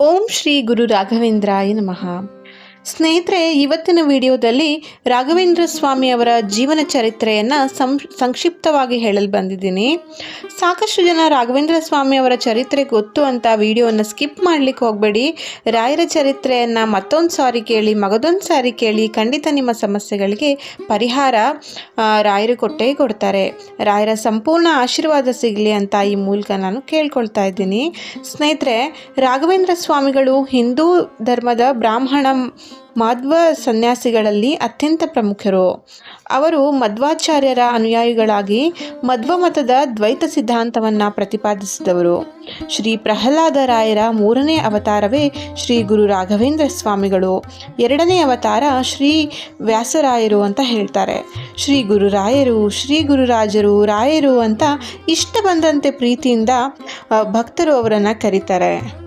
ఓం శ్రీ గురు రాఘవేంద్రాయ నమ ಸ್ನೇಹಿತರೆ, ಇವತ್ತಿನ ವಿಡಿಯೋದಲ್ಲಿ ರಾಘವೇಂದ್ರ ಸ್ವಾಮಿ ಅವರ ಜೀವನ ಚರಿತ್ರೆಯನ್ನು ಸಂಕ್ಷಿಪ್ತವಾಗಿ ಹೇಳಲು ಬಂದಿದ್ದೀನಿ. ಸಾಕಷ್ಟು ಜನ ರಾಘವೇಂದ್ರ ಸ್ವಾಮಿ ಅವರ ಚರಿತ್ರೆ ಗೊತ್ತು ಅಂತ ವಿಡಿಯೋವನ್ನು ಸ್ಕಿಪ್ ಮಾಡಲಿಕ್ಕೆ ಹೋಗಬೇಡಿ. ರಾಯರ ಚರಿತ್ರೆಯನ್ನು ಮತ್ತೊಂದು ಸಾರಿ ಕೇಳಿ, ಮಗದೊಂದು ಸಾರಿ ಕೇಳಿ ಖಂಡಿತ ನಿಮ್ಮ ಸಮಸ್ಯೆಗಳಿಗೆ ಪರಿಹಾರ ರಾಯರು ಕೊಟ್ಟೇ ಕೊಡ್ತಾರೆ. ರಾಯರ ಸಂಪೂರ್ಣ ಆಶೀರ್ವಾದ ಸಿಗಲಿ ಅಂತ ಈ ಮೂಲಕ ನಾನು ಕೇಳ್ಕೊಳ್ತಾ ಇದ್ದೀನಿ. ಸ್ನೇಹಿತರೆ, ರಾಘವೇಂದ್ರ ಸ್ವಾಮಿಗಳು ಹಿಂದೂ ಧರ್ಮದ ಬ್ರಾಹ್ಮಣ ಮಾಧ್ವ ಸನ್ಯಾಸಿಗಳಲ್ಲಿ ಅತ್ಯಂತ ಪ್ರಮುಖರು. ಅವರು ಮಧ್ವಾಚಾರ್ಯರ ಅನುಯಾಯಿಗಳಾಗಿ ಮಧ್ವ ಮತದ ದ್ವೈತ ಸಿದ್ಧಾಂತವನ್ನು ಪ್ರತಿಪಾದಿಸಿದವರು. ಶ್ರೀ ಪ್ರಹ್ಲಾದರಾಯರ ಮೂರನೇ ಅವತಾರವೇ ಶ್ರೀ ಗುರು ರಾಘವೇಂದ್ರ ಸ್ವಾಮಿಗಳು. ಎರಡನೇ ಅವತಾರ ಶ್ರೀ ವ್ಯಾಸರಾಯರು ಅಂತ ಹೇಳ್ತಾರೆ. ಶ್ರೀ ಗುರುರಾಯರು ಶ್ರೀ ಗುರುರಾಜರು ರಾಯರು ಅಂತ ಇಷ್ಟ ಬಂದಂತೆ ಪ್ರೀತಿಯಿಂದ ಭಕ್ತರು ಅವರನ್ನು ಕರೀತಾರೆ.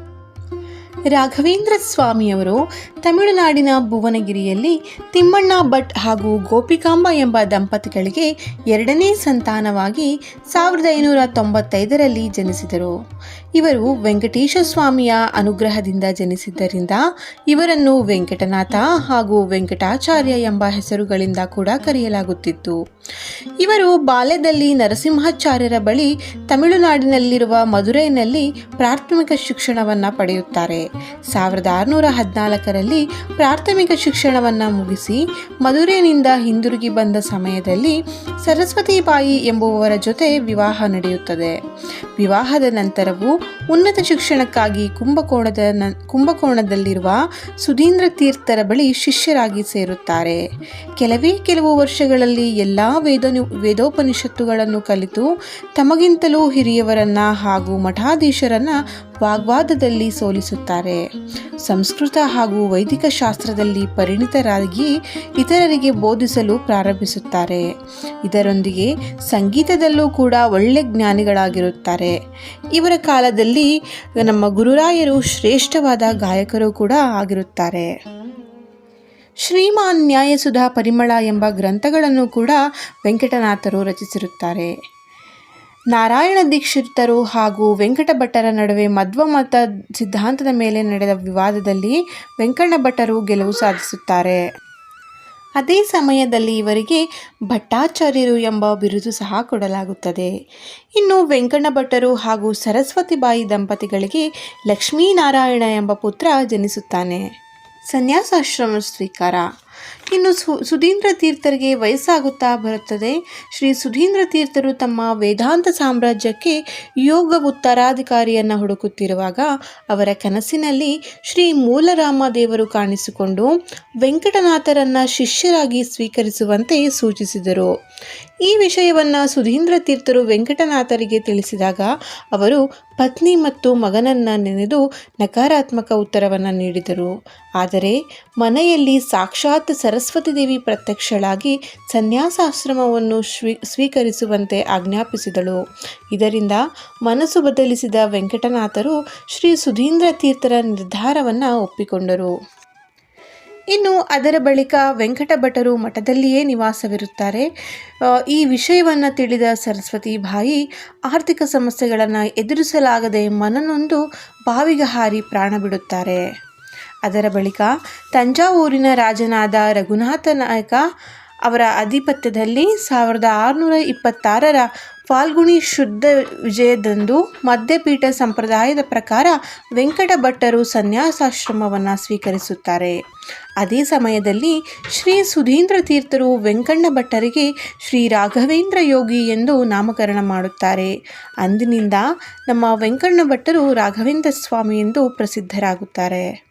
ರಾಘವೇಂದ್ರ ಸ್ವಾಮಿಯವರು ತಮಿಳುನಾಡಿನ ಭುವನಗಿರಿಯಲ್ಲಿ ತಿಮ್ಮಣ್ಣ ಭಟ್ ಹಾಗೂ ಗೋಪಿಕಾಂಬ ಎಂಬ ದಂಪತಿಗಳಿಗೆ ಎರಡನೇ ಸಂತಾನವಾಗಿ ಸಾವಿರದ ಐನೂರ ತೊಂಬತ್ತೈದರಲ್ಲಿ ಜನಿಸಿದರು. ಇವರು ವೆಂಕಟೇಶ ಸ್ವಾಮಿಯ ಅನುಗ್ರಹದಿಂದ ಜನಿಸಿದ್ದರಿಂದ ಇವರನ್ನು ವೆಂಕಟನಾಥ ಹಾಗೂ ವೆಂಕಟಾಚಾರ್ಯ ಎಂಬ ಹೆಸರುಗಳಿಂದ ಕೂಡ ಕರೆಯಲಾಗುತ್ತಿತ್ತು. ಇವರು ಬಾಲ್ಯದಲ್ಲಿ ನರಸಿಂಹಾಚಾರ್ಯರ ಬಳಿ ತಮಿಳುನಾಡಿನಲ್ಲಿರುವ ಮಧುರೈನಲ್ಲಿ ಪ್ರಾಥಮಿಕ ಶಿಕ್ಷಣವನ್ನು ಪಡೆಯುತ್ತಾರೆ. ಸಾವಿರದ ಆರುನೂರ ಹದಿನಾಲ್ಕರಲ್ಲಿ ಪ್ರಾಥಮಿಕ ಶಿಕ್ಷಣವನ್ನು ಮುಗಿಸಿ ಮಧುರೈನಿಂದ ಹಿಂದಿರುಗಿ ಬಂದ ಸಮಯದಲ್ಲಿ ಸರಸ್ವತಿಬಾಯಿ ಎಂಬುವವರ ಜೊತೆ ವಿವಾಹ ನಡೆಯುತ್ತದೆ. ವಿವಾಹದ ನಂತರವೂ ಉನ್ನತ ಶಿಕ್ಷಣಕ್ಕಾಗಿ ಕುಂಭಕೋಣದ ನ- ಕುಂಭಕೋಣದಲ್ಲಿರುವ ಸುಧೀಂದ್ರ ತೀರ್ಥರ ಬಳಿ ಶಿಷ್ಯರಾಗಿ ಸೇರುತ್ತಾರೆ. ಕೆಲವೇ ಕೆಲವು ವರ್ಷಗಳಲ್ಲಿ ಎಲ್ಲ ವೇದ ವೇದೋಪನಿಷತ್ತುಗಳನ್ನು ಕಲಿತು ತಮಗಿಂತಲೂ ಹಿರಿಯವರನ್ನ ಹಾಗೂ ಮಠಾಧೀಶರನ್ನ ವಾಗ್ವಾದದಲ್ಲಿ ಸೋಲಿಸುತ್ತಾರೆ. ಸಂಸ್ಕೃತ ಹಾಗೂ ವೈದಿಕ ಶಾಸ್ತ್ರದಲ್ಲಿ ಪರಿಣಿತರಾಗಿ ಇತರರಿಗೆ ಬೋಧಿಸಲು ಪ್ರಾರಂಭಿಸುತ್ತಾರೆ. ಇದರೊಂದಿಗೆ ಸಂಗೀತದಲ್ಲೂ ಕೂಡ ಒಳ್ಳೆ ಜ್ಞಾನಿಗಳಾಗಿರುತ್ತಾರೆ. ಇವರ ಕಾಲದಲ್ಲಿ ನಮ್ಮ ಗುರುರಾಯರು ಶ್ರೇಷ್ಠವಾದ ಗಾಯಕರು ಕೂಡ ಆಗಿರುತ್ತಾರೆ. ಶ್ರೀಮಾನ್ ನ್ಯಾಯಸುಧಾ ಪರಿಮಳ ಎಂಬ ಗ್ರಂಥಗಳನ್ನು ಕೂಡ ವೆಂಕಟನಾಥರು ರಚಿಸಿರುತ್ತಾರೆ. ನಾರಾಯಣ ದೀಕ್ಷಿತರು ಹಾಗೂ ವೆಂಕಟ ಭಟ್ಟರ ನಡುವೆ ಮಧ್ವ ಮತ ಸಿದ್ಧಾಂತದ ಮೇಲೆ ನಡೆದ ವಿವಾದದಲ್ಲಿ ವೆಂಕಣ್ಣ ಭಟ್ಟರು ಗೆಲುವು ಸಾಧಿಸುತ್ತಾರೆ. ಅದೇ ಸಮಯದಲ್ಲಿ ಇವರಿಗೆ ಭಟ್ಟಾಚಾರ್ಯರು ಎಂಬ ಬಿರುದು ಸಹ ಕೊಡಲಾಗುತ್ತದೆ. ಇನ್ನು ವೆಂಕಣ್ಣ ಭಟ್ಟರು ಹಾಗೂ ಸರಸ್ವತಿಬಾಯಿ ದಂಪತಿಗಳಿಗೆ ಲಕ್ಷ್ಮೀನಾರಾಯಣ ಎಂಬ ಪುತ್ರ ಜನಿಸುತ್ತಾನೆ. ಸನ್ಯಾಸಾಶ್ರಮ ಸ್ವೀಕಾರ. ಇನ್ನು ಸು ಸುಧೀಂದ್ರ ತೀರ್ಥರಿಗೆ ವಯಸ್ಸಾಗುತ್ತಾ ಬರುತ್ತದೆ. ಶ್ರೀ ಸುಧೀಂದ್ರ ತೀರ್ಥರು ತಮ್ಮ ವೇದಾಂತ ಸಾಮ್ರಾಜ್ಯಕ್ಕೆ ಯೋಗ ಉತ್ತರಾಧಿಕಾರಿಯನ್ನು ಹುಡುಕುತ್ತಿರುವಾಗ ಅವರ ಕನಸಿನಲ್ಲಿ ಶ್ರೀ ಮೂಲರಾಮ ದೇವರು ಕಾಣಿಸಿಕೊಂಡು ವೆಂಕಟನಾಥರನ್ನು ಶಿಷ್ಯರಾಗಿ ಸ್ವೀಕರಿಸುವಂತೆ ಸೂಚಿಸಿದರು. ಈ ವಿಷಯವನ್ನು ಸುಧೀಂದ್ರ ತೀರ್ಥರು ವೆಂಕಟನಾಥರಿಗೆ ತಿಳಿಸಿದಾಗ ಅವರು ಪತ್ನಿ ಮತ್ತು ಮಗನನ್ನ ನೆನೆದು ನಕಾರಾತ್ಮಕ ಉತ್ತರವನ್ನು ನೀಡಿದರು. ಆದರೆ ಮನೆಯಲ್ಲಿ ಸಾಕ್ಷಾತ್ ಸರಸ್ವತಿ ದೇವಿ ಪ್ರತ್ಯಕ್ಷಳಾಗಿ ಸನ್ಯಾಸಾಶ್ರಮವನ್ನು ಸ್ವೀ ಸ್ವೀಕರಿಸುವಂತೆ ಆಜ್ಞಾಪಿಸಿದಳು. ಇದರಿಂದ ಮನಸ್ಸು ಬದಲಿಸಿದ ವೆಂಕಟನಾಥರು ಶ್ರೀ ಸುಧೀಂದ್ರ ತೀರ್ಥರ ನಿರ್ಧಾರವನ್ನು ಒಪ್ಪಿಕೊಂಡರು. ಇನ್ನು ಅದರ ಬಳಿಕ ವೆಂಕಟಭಟರು ಮಠದಲ್ಲಿಯೇ ನಿವಾಸವಿರುತ್ತಾರೆ. ಈ ವಿಷಯವನ್ನು ತಿಳಿದ ಸರಸ್ವತಿ ಬಾಯಿ ಆರ್ಥಿಕ ಸಮಸ್ಯೆಗಳನ್ನು ಎದುರಿಸಲಾಗದೆ ಮನನೊಂದು ಬಾವಿಗೆ ಹಾರಿ ಪ್ರಾಣ ಬಿಡುತ್ತಾರೆ. ಅದರ ಬಳಿಕ ತಂಜಾವೂರಿನ ರಾಜನಾದ ರಘುನಾಥ ನಾಯಕ ಅವರ ಆಧಿಪತ್ಯದಲ್ಲಿ ಸಾವಿರದ ಆರುನೂರ ಇಪ್ಪತ್ತಾರರ ಫಾಲ್ಗುಣಿ ಶುದ್ಧ ವಿಜಯದಂದು ಮದ್ಯಪೀಠ ಸಂಪ್ರದಾಯದ ಪ್ರಕಾರ ವೆಂಕಟ ಭಟ್ಟರು ಸನ್ಯಾಸಾಶ್ರಮವನ್ನು ಸ್ವೀಕರಿಸುತ್ತಾರೆ. ಅದೇ ಸಮಯದಲ್ಲಿ ಶ್ರೀ ಸುಧೀಂದ್ರ ತೀರ್ಥರು ವೆಂಕಣ್ಣ ಭಟ್ಟರಿಗೆ ಶ್ರೀ ರಾಘವೇಂದ್ರ ಯೋಗಿ ಎಂದು ನಾಮಕರಣ ಮಾಡುತ್ತಾರೆ. ಅಂದಿನಿಂದ ನಮ್ಮ ವೆಂಕಣ್ಣ ಭಟ್ಟರು ರಾಘವೇಂದ್ರ ಸ್ವಾಮಿ ಎಂದು ಪ್ರಸಿದ್ಧರಾಗುತ್ತಾರೆ.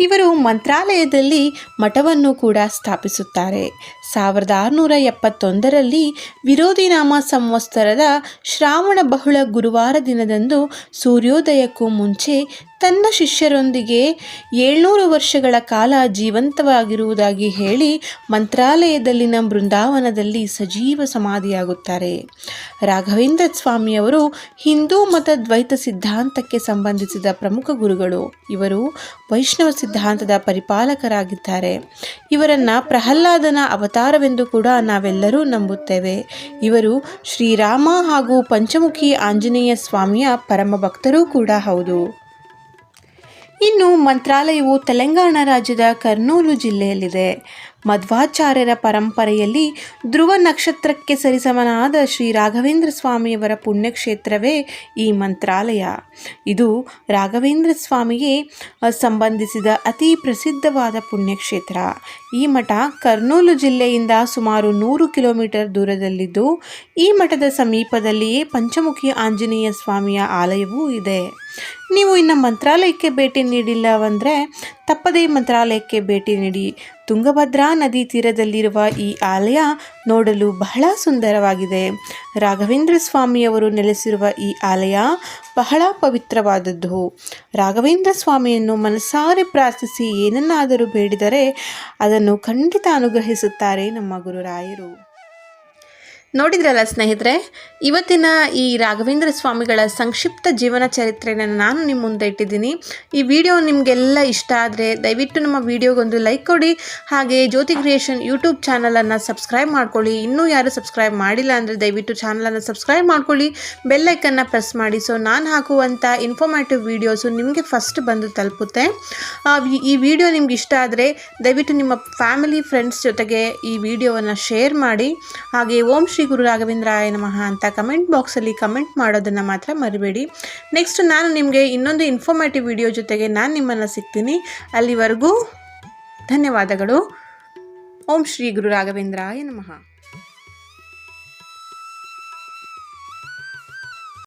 ಇವರು ಮಂತ್ರಾಲಯದಲ್ಲಿ ಮಠವನ್ನು ಕೂಡ ಸ್ಥಾಪಿಸುತ್ತಾರೆ. ಸಾವಿರದ ಆರುನೂರ ಎಪ್ಪತ್ತೊಂದರಲ್ಲಿ ವಿರೋಧಿ ನಾಮ ಸಂವತ್ಸರದ ಶ್ರಾವಣ ಬಹುಳ ಗುರುವಾರ ದಿನದಂದು ಸೂರ್ಯೋದಯಕ್ಕೂ ಮುಂಚೆ ತನ್ನ ಶಿಷ್ಯರೊಂದಿಗೆ ಏಳ್ನೂರು ವರ್ಷಗಳ ಕಾಲ ಜೀವಂತವಾಗಿರುವುದಾಗಿ ಹೇಳಿ ಮಂತ್ರಾಲಯದಲ್ಲಿನ ಬೃಂದಾವನದಲ್ಲಿ ಸಜೀವ ಸಮಾಧಿಯಾಗುತ್ತಾರೆ. ರಾಘವೇಂದ್ರ ಸ್ವಾಮಿಯವರು ಹಿಂದೂ ಮತ ದ್ವೈತ ಸಿದ್ಧಾಂತಕ್ಕೆ ಸಂಬಂಧಿಸಿದ ಪ್ರಮುಖ ಗುರುಗಳು. ಇವರು ವೈಷ್ಣವ ಸಿದ್ಧಾಂತದ ಪರಿಪಾಲಕರಾಗಿದ್ದಾರೆ. ಇವರನ್ನು ಪ್ರಹ್ಲಾದನ ಅವತಾರವೆಂದು ಕೂಡ ನಾವೆಲ್ಲರೂ ನಂಬುತ್ತೇವೆ. ಇವರು ಶ್ರೀರಾಮ ಹಾಗೂ ಪಂಚಮುಖಿ ಆಂಜನೇಯ ಸ್ವಾಮಿಯ ಪರಮ ಭಕ್ತರೂ ಕೂಡ ಹೌದು. ಇನ್ನು ಮಂತ್ರಾಲಯವು ತೆಲಂಗಾಣ ರಾಜ್ಯದ ಕರ್ನೂಲು ಜಿಲ್ಲೆಯಲ್ಲಿದೆ. ಮಧ್ವಾಚಾರ್ಯರ ಪರಂಪರೆಯಲ್ಲಿ ಧ್ರುವ ನಕ್ಷತ್ರಕ್ಕೆ ಸರಿಸಮನಾದ ಶ್ರೀ ರಾಘವೇಂದ್ರ ಸ್ವಾಮಿಯವರ ಪುಣ್ಯಕ್ಷೇತ್ರವೇ ಈ ಮಂತ್ರಾಲಯ. ಇದು ರಾಘವೇಂದ್ರ ಸ್ವಾಮಿಗೆ ಸಂಬಂಧಿಸಿದ ಅತಿ ಪ್ರಸಿದ್ಧವಾದ ಪುಣ್ಯಕ್ಷೇತ್ರ. ಈ ಮಠ ಕರ್ನೂಲು ಜಿಲ್ಲೆಯಿಂದ ಸುಮಾರು ನೂರು ಕಿಲೋಮೀಟರ್ ದೂರದಲ್ಲಿದ್ದು, ಈ ಮಠದ ಸಮೀಪದಲ್ಲಿಯೇ ಪಂಚಮುಖಿ ಆಂಜನೇಯ ಸ್ವಾಮಿಯ ಆಲಯವೂ ಇದೆ. ನೀವು ಇನ್ನು ಮಂತ್ರಾಲಯಕ್ಕೆ ಭೇಟಿ ನೀಡಿಲ್ಲವಂದರೆ ತಪ್ಪದೇ ಮಂತ್ರಾಲಯಕ್ಕೆ ಭೇಟಿ ನೀಡಿ. ತುಂಗಭದ್ರಾ ನದಿ ತೀರದಲ್ಲಿರುವ ಈ ಆಲಯ ನೋಡಲು ಬಹಳ ಸುಂದರವಾಗಿದೆ. ರಾಘವೇಂದ್ರ ಸ್ವಾಮಿಯವರು ನೆಲೆಸಿರುವ ಈ ಆಲಯ ಬಹಳ ಪವಿತ್ರವಾದದ್ದು. ರಾಘವೇಂದ್ರ ಸ್ವಾಮಿಯನ್ನು ಮನಸಾರೆ ಪ್ರಾರ್ಥಿಸಿ ಏನನ್ನಾದರೂ ಬೇಡಿದರೆ ಅದನ್ನು ಖಂಡಿತ ಅನುಗ್ರಹಿಸುತ್ತಾರೆ ನಮ್ಮ ಗುರುರಾಯರು. ನೋಡಿದ್ರಲ್ಲ ಸ್ನೇಹಿತರೆ, ಇವತ್ತಿನ ಈ ರಾಘವೇಂದ್ರ ಸ್ವಾಮಿಗಳ ಸಂಕ್ಷಿಪ್ತ ಜೀವನ ಚರಿತ್ರೆಯನ್ನು ನಾನು ನಿಮ್ಮ ಮುಂದೆ ಇಟ್ಟಿದ್ದೀನಿ. ಈ ವಿಡಿಯೋ ನಿಮಗೆಲ್ಲ ಇಷ್ಟ ಆದರೆ ದಯವಿಟ್ಟು ನಮ್ಮ ವಿಡಿಯೋಗೊಂದು ಲೈಕ್ ಕೊಡಿ, ಹಾಗೆ ಜ್ಯೋತಿ ಕ್ರಿಯೇಷನ್ ಯೂಟ್ಯೂಬ್ ಚಾನಲನ್ನು ಸಬ್ಸ್ಕ್ರೈಬ್ ಮಾಡ್ಕೊಳ್ಳಿ. ಇನ್ನೂ ಯಾರು ಸಬ್ಸ್ಕ್ರೈಬ್ ಮಾಡಿಲ್ಲ ಅಂದರೆ ದಯವಿಟ್ಟು ಚಾನಲನ್ನು ಸಬ್ಸ್ಕ್ರೈಬ್ ಮಾಡ್ಕೊಳ್ಳಿ. ಬೆಲ್ಲೈಕನ್ನು ಪ್ರೆಸ್ ಮಾಡಿ. ಸೊ, ನಾನು ಹಾಕುವಂಥ ಇನ್ಫಾರ್ಮೇಟಿವ್ ವೀಡಿಯೋಸು ನಿಮಗೆ ಫಸ್ಟ್ ಬಂದು ತಲುಪುತ್ತೆ. ಈ- ವಿಡಿಯೋ ನಿಮ್ಗೆ ಇಷ್ಟ ಆದರೆ ದಯವಿಟ್ಟು ನಿಮ್ಮ ಫ್ಯಾಮಿಲಿ ಫ್ರೆಂಡ್ಸ್ ಜೊತೆಗೆ ಈ ವಿಡಿಯೋವನ್ನು ಶೇರ್ ಮಾಡಿ. ಹಾಗೆ ಓಂ ಶ್ರೀ ಗುರು ರಾಘವೇಂದ್ರಾಯ ನಮಃ ಅಂತ ಕಮೆಂಟ್ ಬಾಕ್ಸಲ್ಲಿ ಕಮೆಂಟ್ ಮಾಡೋದನ್ನು ಮಾತ್ರ ಮರಿಬೇಡಿ. ನೆಕ್ಸ್ಟ್ ನಾನು ನಿಮಗೆ ಇನ್ನೊಂದು ಇನ್ಫಾರ್ಮೇಟಿವ್ ವಿಡಿಯೋ ಜೊತೆಗೆ ನಾನು ನಿಮ್ಮನ್ನು ಸಿಗ್ತೀನಿ. ಅಲ್ಲಿವರೆಗೂ ಧನ್ಯವಾದಗಳು. ಓಂ ಶ್ರೀ ಗುರು ರಾಘವೇಂದ್ರಾಯ ನಮಃ.